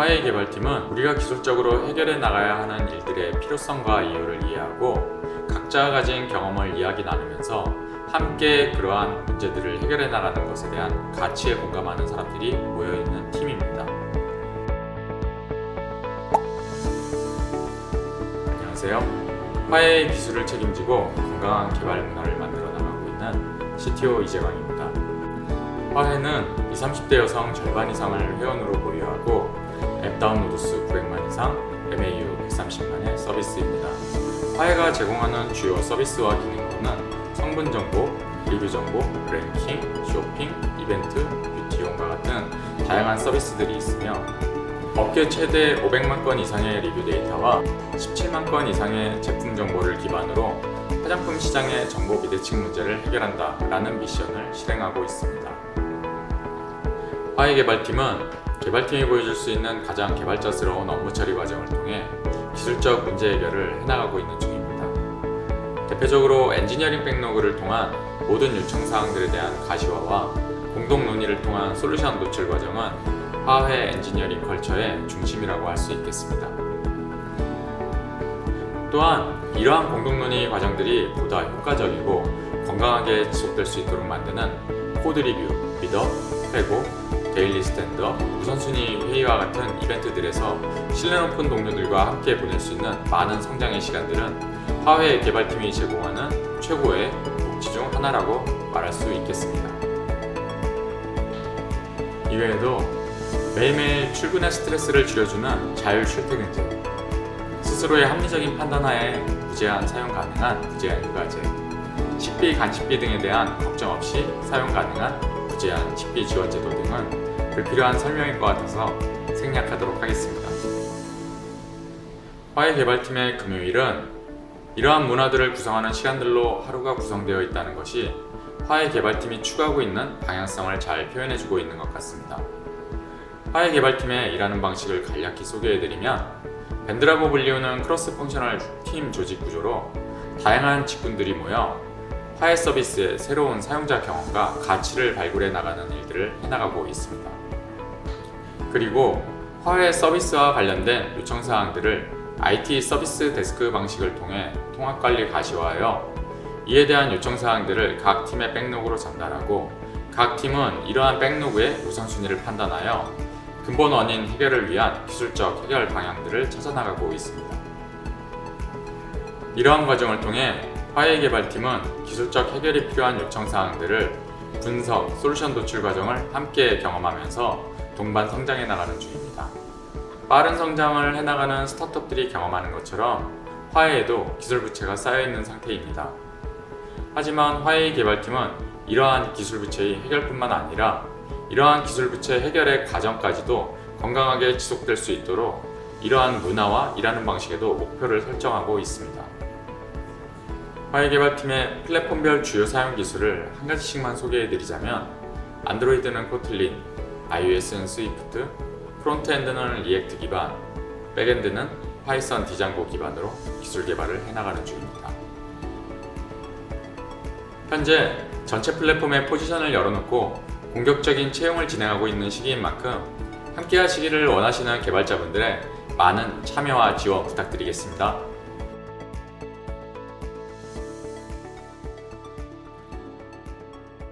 화해 개발팀은 우리가 기술적으로 해결해 나가야 하는 일들의 필요성과 이유를 이해하고 각자가 가진 경험을 이야기 나누면서 함께 그러한 문제들을 해결해 나가는 것에 대한 가치에 공감하는 사람들이 모여 있는 팀입니다. 안녕하세요. 화해의 기술을 책임지고 건강한 개발 문화를 만들어 나가고 있는 CTO 이재광입니다. 화해는 20, 30대 여성 절반 이상을 회원으로 보유하고 앱 다운로드 수 900만 이상, MAU 130만의 서비스입니다. 화해가 제공하는 주요 서비스와 기능으로는 성분 정보, 리뷰 정보, 랭킹, 쇼핑, 이벤트, 뷰티 용과 같은 다양한 서비스들이 있으며 업계 최대 500만 건 이상의 리뷰 데이터와 17만 건 이상의 제품 정보를 기반으로 화장품 시장의 정보 비대칭 문제를 해결한다 라는 미션을 실행하고 있습니다. 화해 개발팀은 개발팀이 보여줄 수 있는 가장 개발자스러운 업무 처리 과정을 통해 기술적 문제 해결을 해나가고 있는 중입니다. 대표적으로 엔지니어링 백로그를 통한 모든 요청 사항들에 대한 가시화와 공동 논의를 통한 솔루션 노출 과정은 화해 엔지니어링 컬처의 중심이라고 할 수 있겠습니다. 또한 이러한 공동 논의 과정들이 보다 효과적이고 건강하게 지속될 수 있도록 만드는 코드 리뷰, 리더, 회고, 데일리 스탠드업, 우선순위 회의와 같은 이벤트들에서 신뢰 높은 동료들과 함께 보낼 수 있는 많은 성장의 시간들은 화해 개발팀이 제공하는 최고의 복지 중 하나라고 말할 수 있겠습니다. 이외에도 매일매일 출근의 스트레스를 줄여주는 자율 출퇴근제, 스스로의 합리적인 판단하에 무제한 사용 가능한 무제한 휴가제, 식비, 간식비 등에 대한 걱정 없이 사용 가능한 무 제한 식비 지원 제도 등은 불필요한 설명일 것 같아서 생략하도록 하겠습니다. 화해 개발팀의 금요일은 이러한 문화들을 구성하는 시간들로 하루가 구성되어 있다는 것이 화해 개발팀이 추구하고 있는 방향성을 잘 표현해주고 있는 것 같습니다. 화해 개발팀의 일하는 방식을 간략히 소개해드리면 밴드라고 불리우는 크로스 펑셔널 팀 조직 구조로 다양한 직군들이 모여 화해 서비스의 새로운 사용자 경험과 가치를 발굴해 나가는 일들을 해나가고 있습니다. 그리고 화해 서비스와 관련된 요청 사항들을 IT 서비스 데스크 방식을 통해 통합 관리 가시화하여 이에 대한 요청 사항들을 각 팀의 백로그로 전달하고 각 팀은 이러한 백로그의 우선순위를 판단하여 근본 원인 해결을 위한 기술적 해결 방향들을 찾아나가고 있습니다. 이러한 과정을 통해 화해 개발팀은 기술적 해결이 필요한 요청 사항들을 분석, 솔루션 도출 과정을 함께 경험하면서 동반 성장해 나가는 중입니다. 빠른 성장을 해나가는 스타트업들이 경험하는 것처럼 화해에도 기술 부채가 쌓여 있는 상태입니다. 하지만 화해 개발팀은 이러한 기술 부채의 해결뿐만 아니라 이러한 기술 부채 해결의 과정까지도 건강하게 지속될 수 있도록 이러한 문화와 일하는 방식에도 목표를 설정하고 있습니다. 화해 개발팀의 플랫폼별 주요 사용 기술을 한 가지씩만 소개해 드리자면 안드로이드는 코틀린, iOS는 스위프트, 프론트엔드는 리액트 기반, 백엔드는 파이썬 디장고 기반으로 기술 개발을 해나가는 중입니다. 현재 전체 플랫폼의 포지션을 열어놓고 공격적인 채용을 진행하고 있는 시기인 만큼 함께 하시기를 원하시는 개발자분들의 많은 참여와 지원 부탁드리겠습니다.